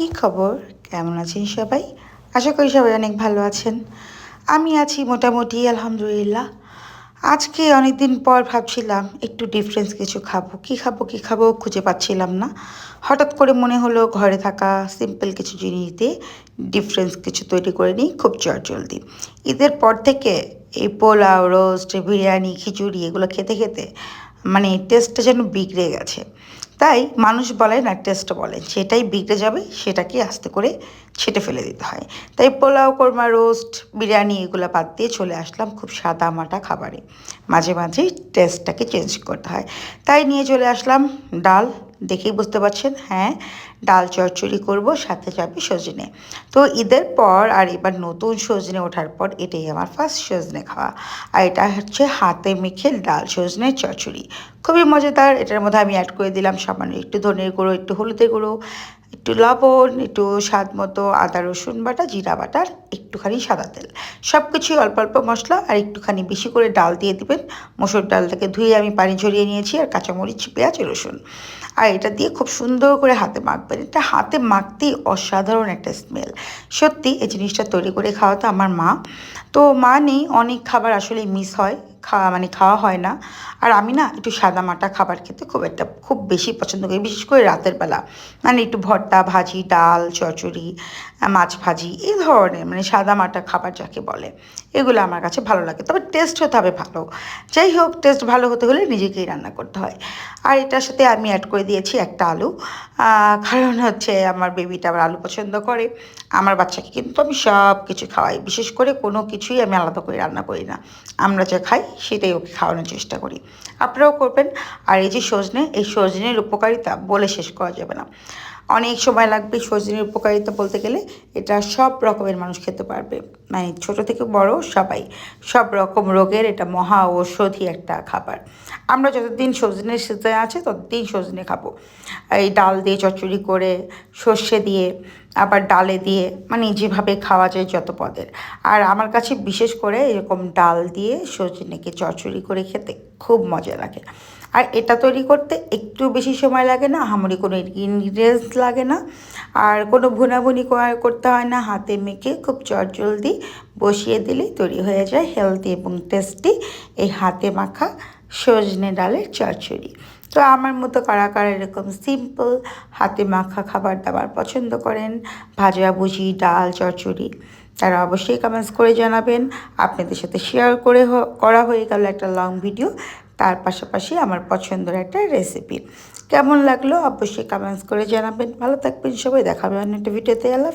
কি খবর? কেমন আছেন সবাই? আশা করি সবাই অনেক ভালো আছেন। আমি আছি মোটামুটি, আলহামদুলিল্লাহ। আজকে অনেক দিন পর ভাবছিলাম একটু ডিফারেন্স কিছু খাব। কি খাব কি খাব খুঁজে পাচ্ছিলাম না। হঠাৎ করে মনে হলো ঘরে থাকা সিম্পল কিছু জিনিস দিয়ে ডিফারেন্স কিছু তৈরি করে নিই, খুব জলদি ঈদের পর থেকে এই পোলাও রোস্ট বিরিয়ানি, খিচুড়ি এগুলো খেতে খেতে মানে টেস্টটা যেন বিগড়ে গেছে। তাই মানুষ বলে না টেস্ট বলেন সেটাই বিগড়ে যাবে, সেটাকে আস্তে করে ছেটে ফেলে দিতে হয়। তাই পোলাও, কোরমা রোস্ট বিরিয়ানি, এগুলো বাদ দিয়ে চলে আসলাম খুব সাদা মাটা খাবারে। মাঝে মাঝেই টেস্টটাকে চেঞ্জ করতে হয়। তাই নিয়ে চলে আসলাম ডাল। দেখেই বুঝতে পারছেন হ্যাঁ ডাল চচ্চড়ি করব, সাথে যাবে সজনে। তো ঈদের পর আর এবার নতুন সজনে ওঠার পর এটাই আমার ফার্স্ট সজনে খাওয়া। আর এটা হচ্ছে হাতে মেখে ডাল সজনে চচ্চড়ি। খুবই মজাদার, এটার মধ্যে আমি অ্যাড করে দিলাম সামান্য একটু ধনের গুঁড়ো, একটু হলুদের গুঁড়ো, একটু লবণ, একটু স্বাদ মতো আদা, রসুন বাটা, জিরা বাটার একটুখানি সাদা তেল। সব কিছুই অল্প অল্প মশলা আর একটুখানি বেশি করে ডাল দিয়ে দিবেন। মসুর ডালটাকে ধুয়ে আমি পানি ঝরিয়ে নিয়েছি আর কাঁচামরিচ, পেঁয়াজ, রসুন। আর এটা দিয়ে খুব সুন্দর করে হাতে মাখবেন এটা হাতে মাখতেই অসাধারণ একটা স্মেল সত্যি, এই জিনিসটা তৈরি করে খাওয়াতো আমার মা। তো মা নেই, অনেক খাবার আসলে মিস হয়। খাওয়া মানে খাওয়া হয় না। আর আমি না একটু সাদা মাটা খাবার খেতে খুব একটা, খুব বেশি পছন্দ করি, বিশেষ করে রাতের বেলা। মানে একটু ভর্তা, ভাজি, ডাল চচড়ি মাছ ভাজি, এই ধরনের মানে সাদা মাটা খাবার যাকে বলে, এগুলো আমার কাছে ভালো লাগে। তবে টেস্ট হতে হবে ভালো। যাই হোক টেস্ট ভালো হতে হলে নিজেকেই রান্না করতে হয়। আর এটার সাথে আমি অ্যাড করে দিয়েছি একটা আলু। কারণ হচ্ছে আমার বেবিটা আবার আলু পছন্দ করে। আমার বাচ্চাকে কিন্তু আমি সব কিছু খাওয়াই। বিশেষ করে কোনো কিছুই আমি আলাদা করে রান্না করি না। আমরা যা খাই সেটাই ওকে খাওয়ানোর চেষ্টা করি। আপনারাও করবেন। আর এই যে সজনে এই সজনের উপকারিতা বলে শেষ করা যাবে না। অনেক সময় লাগবে সজনের উপকারিতা বলতে গেলে এটা সব রকমের মানুষ খেতে পারবে। মানে ছোট থেকে বড় সবাই। সব রকম রোগের এটা মহা ঔষধি একটা খাবার। আমরা যতদিন সজনের সিজনে আছে ততদিন সজনে খাব। এই ডাল দিয়ে চচ্চড়ি করে, সর্ষে দিয়ে, আবার ডালে দিয়ে মানে যেভাবে খাওয়া যায় যত পদের। আর আমার কাছে বিশেষ করে এরকম ডাল দিয়ে সজনেকে চচ্চড়ি করে খেতে খুব মজা লাগে। আর এটা তৈরি করতে একটু বেশি সময় লাগে না, হামরি কোনো ইনগ্রিডিয়েন্টস লাগে না। আর কোনো ভুনাভুনি করতে হয় না, হাতে মেখে খুব চটজলদি বসিয়ে দিলেই তৈরি হয়ে যায় হেলদি এবং টেস্টি এই হাতে মাখা সজনে ডালের চচ্চড়ি। তো আমার মতো কারা কারা এরকম সিম্পল হাতে মাখা খাবার দাবার পছন্দ করেন, ভাজা ভুজি, ডাল, চচ্চড়ি, তারা অবশ্যই কমেন্টস করে জানাবেন। আপনাদের সাথে শেয়ার করে করা হয়ে গেল একটা লং ভিডিও তার পাশাপাশি আমার পছন্দের একটা রেসিপি কেমন লাগল? অবশ্যই কমেন্টস করে জানাবেন। ভালো থাকবেন সবাই। দেখাবেন একটা ভিডিওতে আল্লাহ